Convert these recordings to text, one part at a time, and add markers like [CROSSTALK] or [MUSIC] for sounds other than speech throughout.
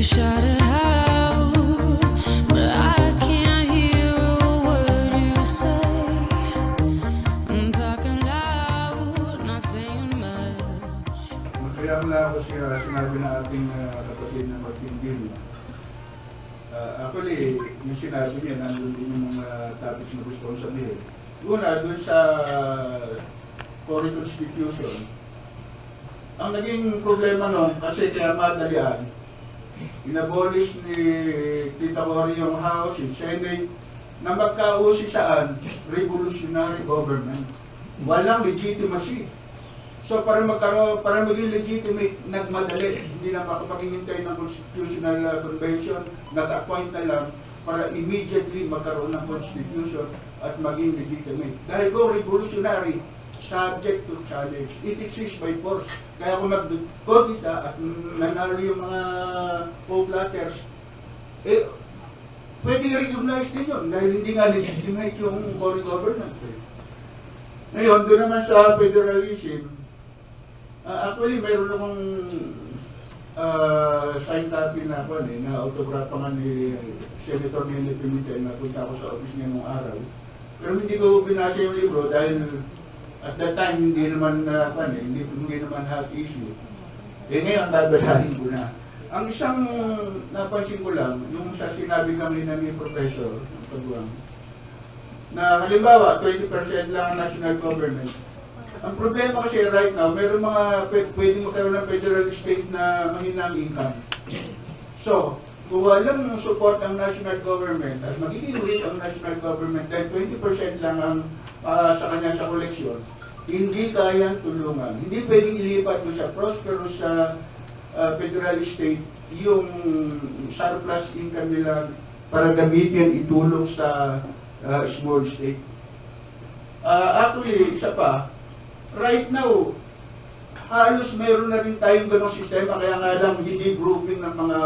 Kaya wala ako siya sinabi na ating uh, kapatid na magtinggil. Uh, actually, yung sinabi niya, nandun din yung mga topics na gusto kong sabihin. Una, dun sa Cory Constitution, ang naging problema nun, kasi kaya madalian, inabolish ni Tita Cory yung House, yung Senate, na magkausi saan? Revolutionary government. Walang legitimacy. So para magkaroon, para maging legitimate, nagmadali. Hindi na makapaghihintay ng constitutional uh, convention, nag-appoint na lang para immediately magkaroon ng constitution at maging legitimate. Dahil go revolutionary, subject to challenge. It exists by force. Kaya kung nag-codita at nanalo yung mga co-platters, eh, pwede recognize din yun dahil hindi nga legitimate yung foreign government. Eh. Ngayon, doon naman sa federalism, Ah, actually, meron akong uh, sign copy na ako eh, na autograph nga ni Senator Nelly Pimentel na punta ako sa office niya nung araw. Pero hindi ko binasa yung libro dahil at that time hindi naman uh, kan, eh, hindi, hindi naman hot issue. Eh ngayon, babasahin ko na. Ang isang napansin ko lang, yung sa sinabi kami na ni Professor ng Paduang, na halimbawa, 20% lang ang national government, ang problema kasi right now, meron mga pwede, pwedeng magkaroon ng federal state na mahinang income. So, kung walang support ang national government at magiging weak ang national government dahil 20% lang ang uh, sa kanya sa koleksyon, hindi kayang tulungan. Hindi pwedeng ilipat mo sa prosperous sa uh, federal state yung surplus income nila para gamitin itulong sa uh, small state. Uh, actually, isa pa, right now, halos meron na rin tayong ganong sistema, kaya nga lang hindi grouping ng mga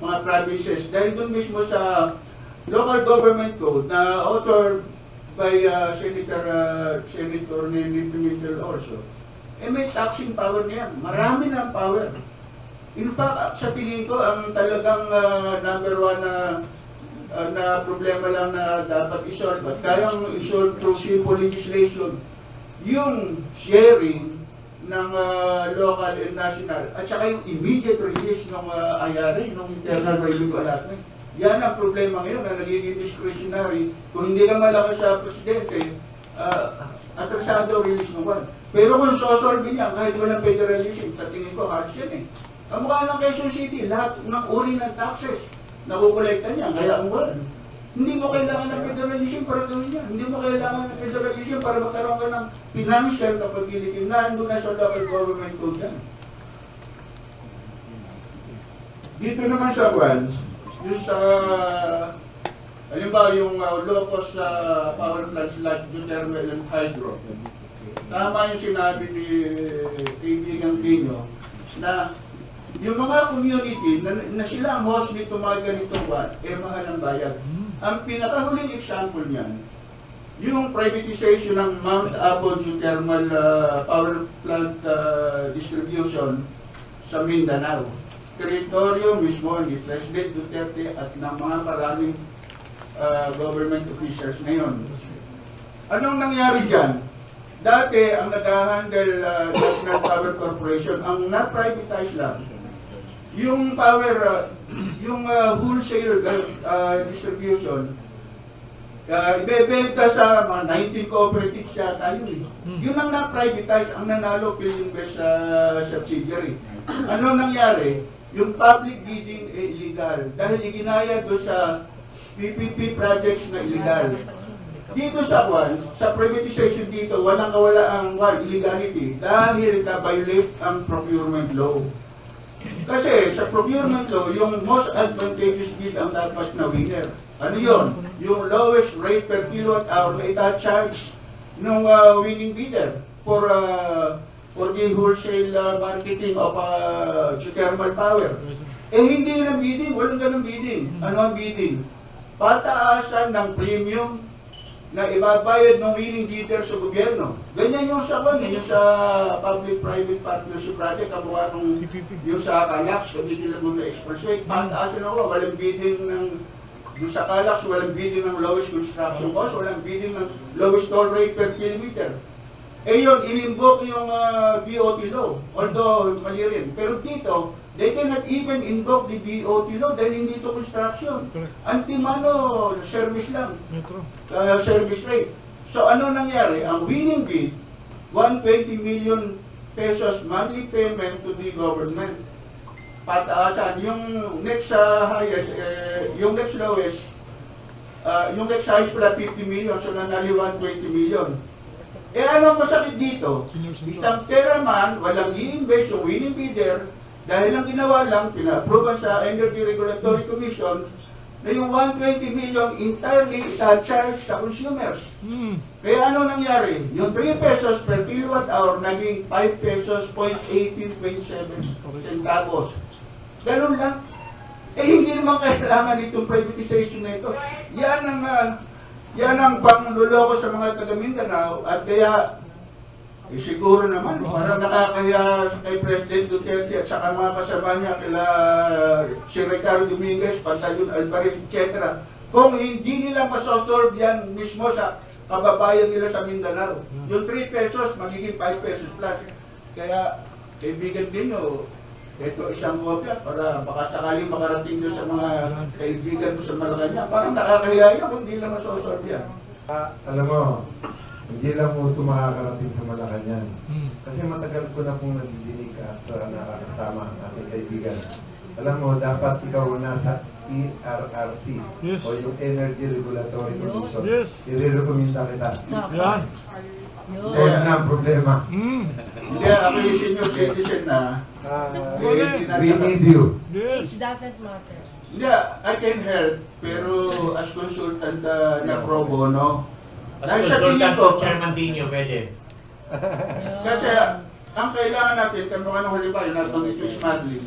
mga provinces. Dahil doon mismo sa local government code na authored by uh, Senator uh, Senator Nelly Pimentel also, eh may taxing power niyan. Marami ang power. In fact, sa tingin ko, ang talagang uh, number one na uh, na problema lang na dapat isolve at kayang isolve through simple legislation yung sharing ng uh, local and national at saka yung immediate release ng uh, IRA, ng internal revenue allotment. Yan ang problema ngayon na nagiging discretionary. Kung hindi ka malakas sa presidente, uh, atrasado release ng one. Pero kung sosolve niya, kahit walang federalism, sa tingin ko, hard yan eh. Ang mukha ng Quezon City, lahat ng uri ng taxes, nakukolekta niya, kaya ang one. Hindi mo kailangan ng federalism para gawin yan. Hindi mo kailangan ng federalism para magkaroon ka ng financial capability na ando na local government code yan. Dito naman sa Kwan, yung sa halimbawa yung uh, sa uh, power plants like geothermal and hydro. Tama yung sinabi ni kaibigan Pino na yung mga community na, na sila ang host nito mga ganitong kwan, eh mahal ang bayad. Ang pinakahuling example niyan, yung privatization ng Mount Apo Geothermal uh, Power Plant uh, Distribution sa Mindanao. Teritoryo mismo ni President Duterte at ng mga maraming uh, government officials ngayon. Anong nangyari dyan? Dati, ang nag-handle uh, National Power Corporation, ang na-privatize lang, yung power, uh, [CLEARS THROAT] yung uh, wholesale uh, distribution, uh, ibebenta sa mga 19 cooperatives yata yun eh. Yun ang na-privatize, ang nanalo Philippines uh, subsidiary. Ano nangyari? Yung public bidding eh, illegal. Dahil iginaya doon sa PPP projects na illegal. Dito sa Kwan, sa privatization dito, walang kawala ang one, illegality dahil na-violate ang procurement law. Kasi sa procurement law, yung most advantageous bid ang dapat na winner. Ano yon? Yung lowest rate per kilowatt hour na ita-charge ng uh, winning bidder for uh, for the wholesale uh, marketing of uh, geothermal power. Eh hindi yun bidding, walang ganun bidding. Ano ang bidding? Pataasan ng premium na ibabayad ng winning bidder sa gobyerno. Ganyan yung sa kwan, yung sa public-private partnership project, mukha nung yung sa Kalax, Cavite Laguna Expressway, pataasin ako, walang bidding ng yung sa Kalax, walang bidding ng lowest construction cost, walang bidding ng lowest toll rate per kilometer. Eh yun, in-invoke yung ah, BOT law, although mali rin. Pero dito, they cannot even invoke the BOT law dahil hindi ito construction. Antimano service lang Metro. uh, service rate. So ano nangyari? Ang winning bid, 120 million pesos monthly payment to the government. Pataasan. Yung next sa highest, eh, yung next lowest, uh, yung next highest pala 50 million, so nanali 120 million. Eh ano ang masakit dito? Isang peraman, walang i-invest yung winning bidder, dahil ang ginawa lang, pina-approve sa Energy Regulatory Commission, na yung 120 million entirely ita-charge sa consumers. Hmm. Kaya ano nangyari? Yung 3 pesos per kilowatt hour naging 5 pesos point 18.7 centavos. Ganun lang. Eh hindi naman kailangan itong privatization na ito. Yan ang ah, yan ang pangluloko sa mga taga Mindanao at kaya eh, siguro naman, parang nakakaya kay President Duterte at saka mga kasama niya, kila si Ricardo Dominguez, Pantaleon Alvarez, etc. Kung hindi nila masosorb yan mismo sa kababayan nila sa Mindanao, yung 3 pesos magiging 5 pesos plus. Kaya, kaibigan din nyo, ito isang kopya para baka sakaling makarating nyo sa mga kaibigan mo sa Malacanang. Parang nakakahiya yan kung hindi nila masosorb yan. Ah, alam mo, hindi lang mo ito makakarating sa Malacanang. Hmm. Kasi matagal ko na pong nadidinig at sa nakakasama ang ating kaibigan. Alam mo, dapat ikaw nasa ERRC Yes. o yung Energy Regulatory Commission. Yes. Irirekomenda kita. Yan. Solve na ang problema. Hmm. Hindi, ako yung senior citizen na Ah, eh, we need you. Yes. It doesn't matter. Hindi, I can help, pero as consultant uh, na pro bono. Dahil sa tingin ko, Chairman Dino, pwede. kasi ang kailangan natin, kung ano halimbawa, yung nabanggit yung smuggling.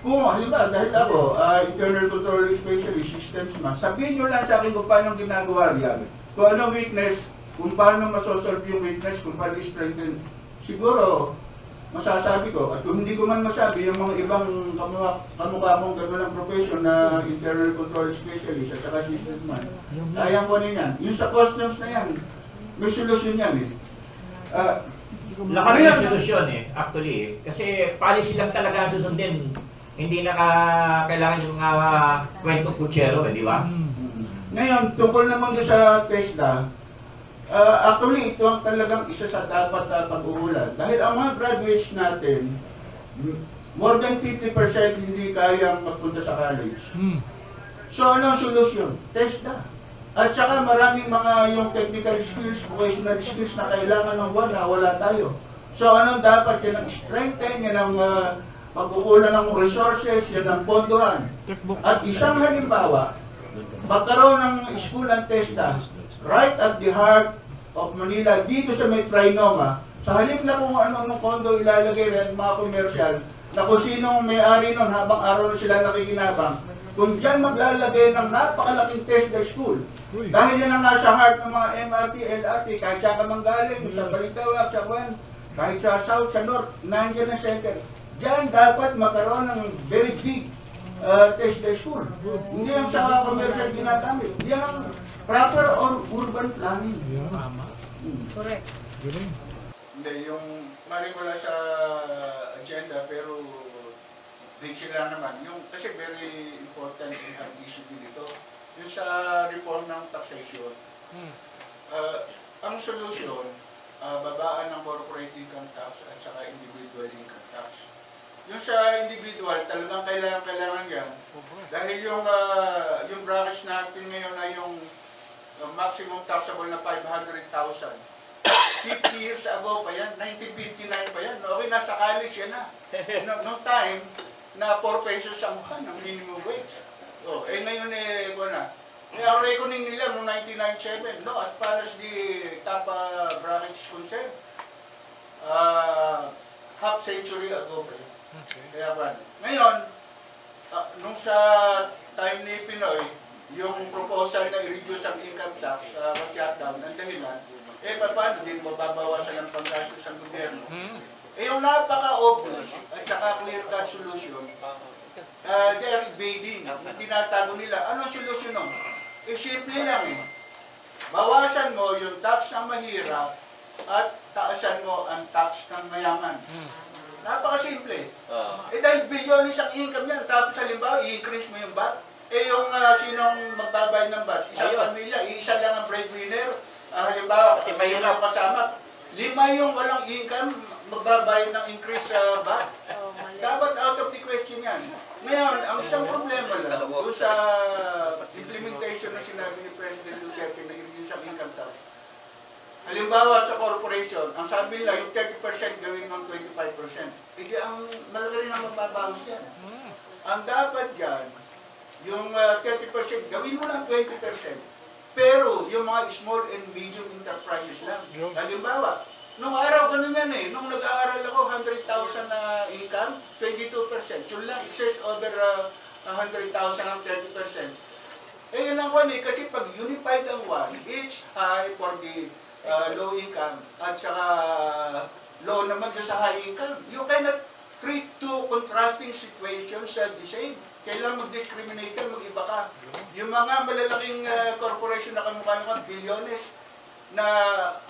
Kung halimbawa, dahil ako, uh, internal control specialist, systems man, sabihin nyo lang sa akin kung paano ginagawa yan. Kung ano weakness, kung paano masosolve yung weakness, kung paano strengthen. Siguro, masasabi ko, at kung hindi ko man masabi, yung mga ibang kamukha, kamukha mong gano'n ng profession na internal control specialist at saka systems man, kaya ko na yan. Yung sa customs na yan, may solusyon yan eh. Ah, Laki ng solusyon eh, actually eh. Kasi policy lang talaga ang susundin. Hindi na ka- kailangan yung mga kwentong kutsero eh, di ba? Hmm. Ngayon, tungkol naman doon sa Tesla, uh, actually, ito ang talagang isa sa dapat na pag-uulan. Dahil ang mga graduates natin, more than 50% hindi kayang magpunta sa college. Hmm. So, ano ang solusyon? Tesla. At saka maraming mga yung technical skills, vocational skills na kailangan ng wala, wala tayo. So, anong dapat? Yan ang strengthen, yan ang uh, pag-uulan ng resources, yan ang pondohan. At isang halimbawa, magkaroon ng school ang TESDA right at the heart of Manila, dito sa may Trinoma, sa halip na kung ano-anong kondo ilalagay rin mga komersyal, na kung sinong may-ari nun habang araw na sila nakikinabang, kung dyan maglalagay ng napakalaking TESDA school, Uy. dahil yan ang nasa heart ng mga MRT, LRT, kahit sa Kamanggaling, sa Balintawak, sa Juan, kahit sa South, sa North, nandiyan ang center. Diyan dapat magkaroon ng very big uh, TESDA school. Hindi lang sa commercial ginagamit. Yan ang proper urban planning. Yan. Hmm. Correct. Galing. Hindi, yung mali wala sa agenda pero big sila naman. Yung, kasi very important ang issue dito. Yung sa reform ng taxation, Hmm. uh, ang solution, uh, babaan ng corporate income tax at saka individual income tax. Yung sa individual, talagang kailangan kailangan yan. Dahil yung uh, yung brackets natin ngayon ay yung uh, maximum taxable na 500,000. 50 years ago pa yan, 1959 pa yan. No, okay, nasa college yan na. No, nung time na 4 pesos ang buwan ng minimum wage. Oh, eh ngayon eh, ko na. Eh, ang reckoning nila noong 1997, no, as far as the top uh, bracket is concerned, uh, half century ago pa yun. Okay. Kaya ba? Ngayon, ah, nung sa time ni Pinoy, yung proposal na i-reduce ang income tax uh, was shut down, ang dahilan, eh paano din mababawasan ang panggastos ng gobyerno? Eh yung napaka-obvious at saka clear-cut solution, uh, they are evading, yung tinatago nila. Anong solusyon nun? Eh simple lang eh. Bawasan mo yung tax ng mahirap at taasan mo ang tax ng mayaman. Napakasimple. Ah. Eh dahil bilyonis ang income yan, tapos halimbawa, i-increase mo yung VAT. Eh yung ah, sinong magbabayad ng VAT, isang Ayun. pamilya, isa lang ang breadwinner. Ah, halimbawa, Pati kung mahirap. yung kasama, lima yung walang income, magbabayad ng increase sa VAT. Dapat out of the question yan. Ngayon, ang isang problema lang, doon sa implementation na sinabi ni President Duterte na i-reduce ang income tax, Halimbawa sa corporation, ang sabi nila yung 30% gawin ng 25%. Hindi ang malaki rin ang magbabawas yan. Ang dapat dyan, yung uh, 30% gawin mo ng 20%. Pero yung mga small and medium enterprises lang. Halimbawa, nung araw ganun yan eh. Nung nag-aaral ako, 100,000 na income, 22%. Yun lang, excess over uh, 100,000 ang 30%. Eh, yun ang one eh, kasi pag unified ang one, it's high for the uh, low income at saka low naman sa high income. You cannot treat two contrasting situations as the same. Kailangan mag-discriminate ka, mag-iba ka. Yung mga malalaking uh, corporation na kamukha naman, bilyones, na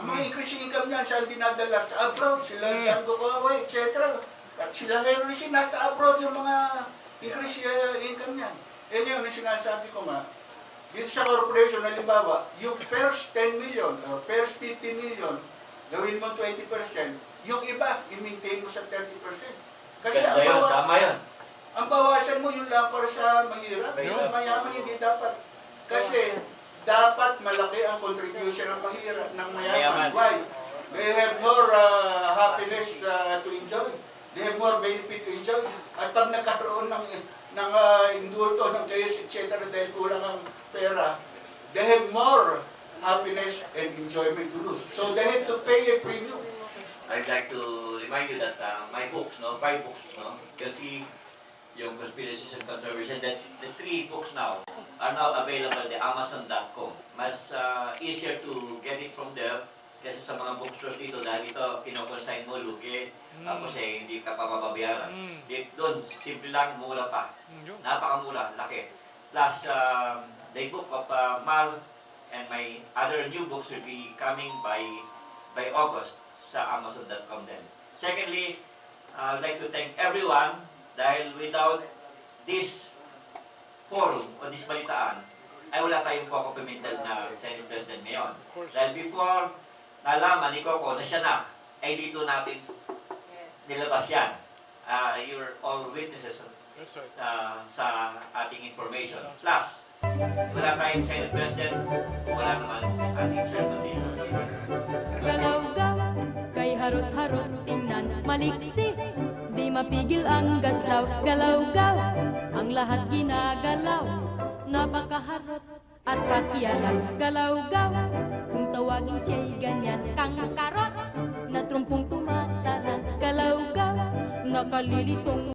ang mga increasing income niyan, saan dinadala? Sa abroad, sila Django Huawei, etc. At sila Henry C. nasa abroad yung mga increase uh, income niyan. Eh yun, yung sinasabi ko nga, dito sa corporation, halimbawa, yung first 10 million or first 50 million, gawin mo 20%, yung iba, i-maintain mo sa 30%. Kasi Ganda ang yun, tama yun. Ang bawasan mo yung lang para sa mahirap, yung mayaman hindi dapat. Kasi dapat malaki ang contribution ng mahirap, ng mayaman. Why? They have more uh, happiness uh, to enjoy. They have more benefit to enjoy. At pag nagkaroon ng ng uh, indulto, ng kayos, etc. dahil kulang ang pera, they have more happiness and enjoyment to lose. So they have to pay a premium. I'd like to remind you that uh, my books, no, five books, no, kasi yung Conspiracies and Controversy, that the three books now are now available at Amazon.com. Mas uh, easier to get it from there kasi sa mga bookstores dito dahil ito kinoconsign mo, lugi, tapos eh hindi ka pa mababayaran. Dito doon, simple lang, mura pa. Napakamura, laki. Plus, um, the book of uh, Mal and my other new books will be coming by by August sa Amazon.com din. Secondly, uh, I'd like to thank everyone dahil without this forum o this balitaan, ay wala tayong Coco Pimentel na Senate President ngayon. Dahil before nalaman ni Coco na siya na, ay dito natin nilabas yan. Uh, you're all witnesses uh, sa ating information. Plus, wala tayong Senate President, wala naman ating Chairman dito. Si Galaw-gaw, kay harot-harot tingnan Maliksi, di mapigil ang gaslaw Galaw-gaw, ang lahat ginagalaw. Napakaharot at pakialam. Galaw-gaw, kung tawagin siya'y ganyan Kang karot, na trumpong tumatarang Galaw-gaw, nakalilitong